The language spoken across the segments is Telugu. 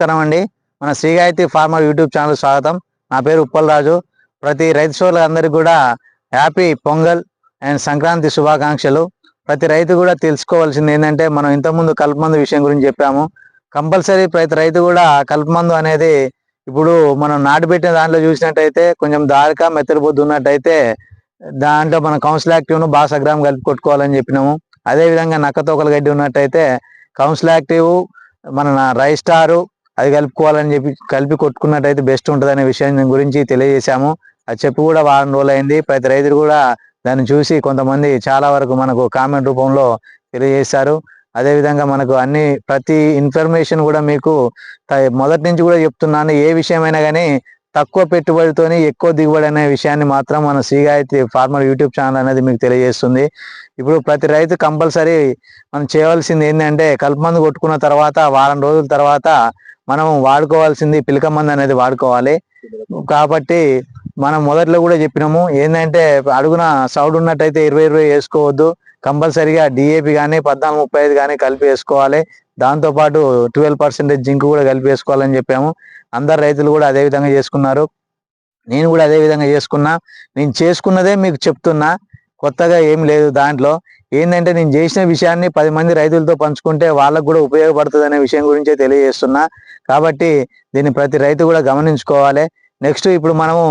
నమస్కారం అండి. మన శ్రీగాయత్రి ఫార్మర్ యూట్యూబ్ ఛానల్ స్వాగతం. నా పేరు ఉప్పలరాజు ప్రతి రైతు సోదరులందరికీ కూడా హ్యాపీ పొంగల్ అండ్ సంక్రాంతి శుభాకాంక్షలు. ప్రతి రైతు కూడా తెలుసుకోవాల్సింది ఏంటంటే మనం ఇంతకుముందు కలుపుమందు విషయం గురించి చెప్పాము. కంపల్సరీ ప్రతి రైతు కూడా కలుపుమందు అనేది ఇప్పుడు మనం నాటుపెట్టిన దాంట్లో చూసినట్టయితే కొంచెం దారిక మెత్తడిపోద్దు ఉన్నట్టయితే దాంట్లో మన కౌన్సిల్ యాక్టివ్ను బాసగ్రామ్ కలిపి కొట్టుకోవాలని చెప్పినాము. అదే విధంగా నక్క గడ్డి ఉన్నట్టయితే కౌన్సిల్ యాక్టివ్ మన రైస్ అది కలుపుకోవాలని చెప్పి కలిపి కొట్టుకున్నట్టయితే బెస్ట్ ఉంటుంది అనే విషయం గురించి తెలియజేశాము. అది చెప్పి కూడా వారం రోజులు అయింది ప్రతి రైతులు కూడా దాన్ని చూసి కొంతమంది చాలా వరకు మనకు కామెంట్ రూపంలో తెలియజేశారు. అదేవిధంగా మనకు అన్ని ప్రతి ఇన్ఫర్మేషన్ కూడా మీకు మొదటి నుంచి కూడా చెప్తున్నాను. ఏ విషయమైనా కానీ తక్కువ పెట్టుబడితోని ఎక్కువ దిగుబడి అనే విషయాన్ని మాత్రం మన శ్రీగాయత్రి ఫార్మర్ యూట్యూబ్ ఛానల్ అనేది మీకు తెలియజేస్తుంది. ఇప్పుడు ప్రతి రైతు కంపల్సరీ మనం చేయవలసింది ఏంటంటే కలుపుమందు కొట్టుకున్న తర్వాత వారం రోజుల తర్వాత మనం వాడుకోవాల్సింది పిలక మందు అనేది వాడుకోవాలి. కాబట్టి మనం మొదట్లో కూడా చెప్పినాము ఏంటంటే అడుగున సౌడ్ ఉన్నట్టయితే ఇరవై ఇరవై వేసుకోవద్దు. కంపల్సరీగా డిఏపి కానీ పద్నాలుగు ముప్పై ఐదు కానీ కలిపి వేసుకోవాలి. దాంతో పాటు ట్వెల్వ్ పర్సెంటేజ్ జింక్ కూడా కలిపి వేసుకోవాలని చెప్పాము. అందరు రైతులు కూడా అదే విధంగా చేసుకున్నారు. నేను కూడా అదే విధంగా చేసుకున్నా. నేను చేసుకున్నదే మీకు చెప్తున్నా. కొత్తగా ఏం లేదు దాంట్లో. ఏంటంటే నేను చేసిన విషయాన్ని పది మంది రైతులతో పంచుకుంటే వాళ్ళకు కూడా ఉపయోగపడుతుంది అనే విషయం గురించే తెలియజేస్తున్నా. కాబట్టి దీన్ని ప్రతి రైతు కూడా గమనించుకోవాలి. నెక్స్ట్ ఇప్పుడు మనము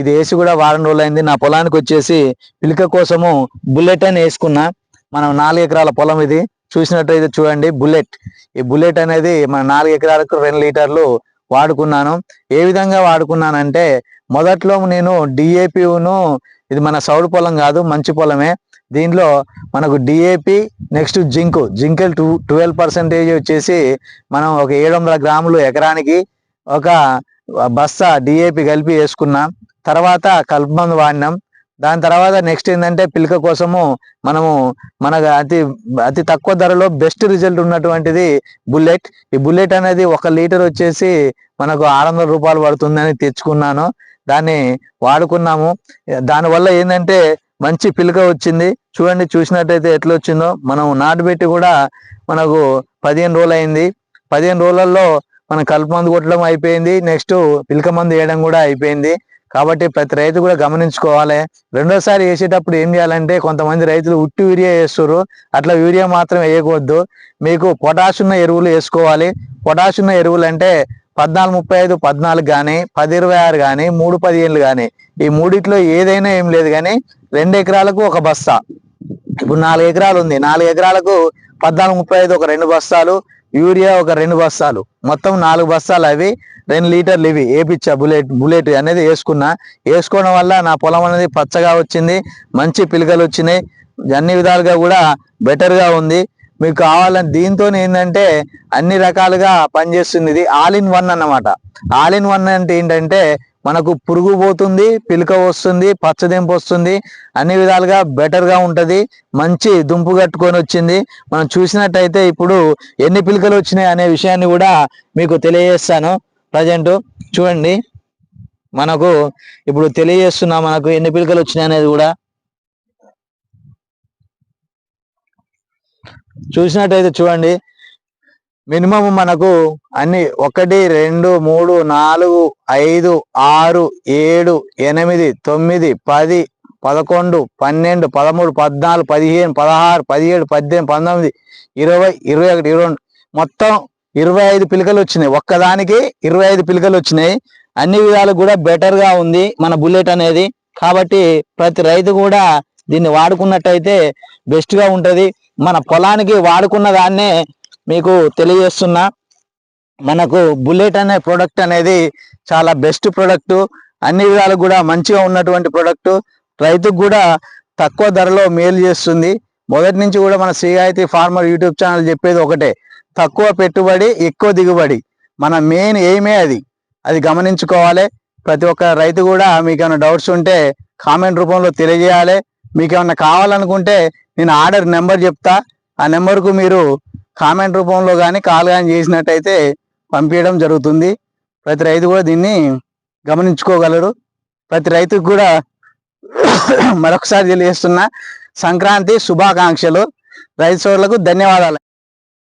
ఇది వేసి కూడా వారం రోజులు అయింది నా పొలానికి వచ్చేసి పిలిక కోసము బుల్లెట్ అని వేసుకున్నా. మనం నాలుగు ఎకరాల పొలం ఇది. చూసినట్టయితే చూడండి బుల్లెట్. ఈ బుల్లెట్ అనేది మన నాలుగు ఎకరాలకు రెండు లీటర్లు వాడుకున్నాను. ఏ విధంగా వాడుకున్నానంటే మొదట్లో నేను డిఏపిను ఇది మన సౌడు పొలం కాదు మంచి పొలమే. దీనిలో మనకు డిఏపి నెక్స్ట్ జింక్. జింకల్ టూ ట్వెల్వ్ పర్సెంటేజ్ వచ్చేసి మనం ఒక ఏడు వందల గ్రాములు ఎకరానికి ఒక బస్తా డిఏపి కలిపి వేసుకున్నాం. తర్వాత కలుపుమందు వాడినాం. దాని తర్వాత నెక్స్ట్ ఏంటంటే పిలక కోసము మనము మనకు అతి అతి తక్కువ ధరలో బెస్ట్ రిజల్ట్ ఉన్నటువంటిది బుల్లెట్. ఈ బుల్లెట్ అనేది ఒక లీటర్ వచ్చేసి మనకు ఆరు వందల రూపాయలు పడుతుందని తెచ్చుకున్నాను. దాన్ని వాడుకున్నాము. దానివల్ల ఏంటంటే మంచి పిలక వచ్చింది. చూడండి చూసినట్టయితే ఎట్లా వచ్చిందో. మనం నాటుబెట్టి కూడా మనకు పదిహేను రోజులు అయింది. పదిహేను రోజులలో మన కలుపు మందు కొట్టడం అయిపోయింది. నెక్స్ట్ పిలక మందు వేయడం కూడా అయిపోయింది. కాబట్టి ప్రతి రైతు కూడా గమనించుకోవాలి. రెండోసారి వేసేటప్పుడు ఏం చేయాలంటే కొంతమంది రైతులు ఉట్టి యూరియా వేస్తారు అట్లా యూరియా మాత్రం వేయకూడదు. మీకు పొటాష్ ఉన్న ఎరువులు వేసుకోవాలి. పొటాష్ ఉన్న ఎరువులు అంటే పద్నాలుగు ముప్పై ఐదు పద్నాలుగు కానీ పది ఇరవై ఆరు కానీ మూడు పదిహేను కానీ ఈ మూడిట్లో ఏదైనా ఏం లేదు కానీ రెండు ఎకరాలకు ఒక బస్తా. ఇప్పుడు నాలుగు ఎకరాలు ఉంది. నాలుగు ఎకరాలకు పద్నాలుగు ముప్పై ఐదు ఒక రెండు బస్తాలు. యూరియా ఒక రెండు బస్తాలు. మొత్తం నాలుగు బస్తాలు అవి రెండు లీటర్లు ఇవి. వేపిచ్చా బుల్లెట్ బుల్లెట్ అనేది వేసుకున్నా. వేసుకోవడం వల్ల నా పొలం అనేది పచ్చగా వచ్చింది మంచి పిలకలు వచ్చినాయి. అన్ని విధాలుగా కూడా బెటర్గా ఉంది. మీకు కావాలని దీంతో ఏంటంటే అన్ని రకాలుగా పనిచేస్తుంది. ఇది ఆల్ ఇన్ వన్ అన్నమాట. ఆల్ ఇన్ వన్ అంటే ఏంటంటే మనకు పురుగు పోతుంది పిలక వస్తుంది పచ్చదెంపు వస్తుంది అన్ని విధాలుగా బెటర్గా ఉంటుంది. మంచి దుంపు కట్టుకొని వచ్చింది. మనం చూసినట్టయితే ఇప్పుడు ఎన్ని పిలకలు వచ్చినాయి అనే విషయాన్ని కూడా మీకు తెలియజేస్తాను. ప్రజెంట్ చూడండి. మనకు ఇప్పుడు తెలియజేస్తున్నా మనకు ఎన్ని పిలకలు వచ్చినాయి అనేది కూడా. చూసినట్టయితే చూడండి. మినిమం మనకు అన్ని ఒకటి రెండు మూడు నాలుగు ఐదు ఆరు ఏడు ఎనిమిది తొమ్మిది పది పదకొండు పన్నెండు పదమూడు పద్నాలుగు పదిహేను పదహారు పదిహేడు పద్దెనిమిది పంతొమ్మిది ఇరవై ఇరవై ఒకటి ఇరవై రెండు. మొత్తం ఇరవై ఐదు పిలకలు వచ్చినాయి. ఒక్కదానికి ఇరవై ఐదు పిలకలు వచ్చినాయి. అన్ని విధాలు కూడా బెటర్గా ఉంది మన బుల్లెట్ అనేది. కాబట్టి ప్రతి రైతు కూడా దీన్ని వాడుకున్నట్టయితే బెస్ట్గా ఉంటుంది. మన పొలానికి వాడుకున్న దాన్నే మీకు తెలియజేస్తున్నా మనకు బుల్లెట్ అనే ప్రోడక్ట్ అనేది చాలా బెస్ట్ ప్రోడక్ట్ అన్ని విధాలు కూడా మంచిగా ఉన్నటువంటి ప్రోడక్ట్ రైతుకు కూడా తక్కువ ధరలో మేలు చేస్తుంది. మొదటి నుంచి కూడా మన శ్రీగాయత్రి ఫార్మర్ యూట్యూబ్ ఛానల్ చెప్పేది ఒకటే తక్కువ పెట్టుబడి ఎక్కువ దిగుబడి. మన మెయిన్ ఎయిమే అది. అది గమనించుకోవాలి. ప్రతి ఒక్క రైతు కూడా మీకు ఏమైనా డౌట్స్ ఉంటే కామెంట్ రూపంలో తెలియజేయాలి. మీకు ఏమైనా కావాలనుకుంటే నేను ఆర్డర్ నెంబర్ చెప్తా. ఆ నెంబర్కు మీరు కామెంట్ రూపంలో కానీ కాల్ కానీ చేసినట్టయితే పంపించడం జరుగుతుంది. ప్రతి రైతు కూడా దీన్ని గమనించుకోగలరు. ప్రతి రైతుకు కూడా మరొకసారి తెలియజేస్తున్న సంక్రాంతి శుభాకాంక్షలు. రైతు సోదరులకు ధన్యవాదాలు.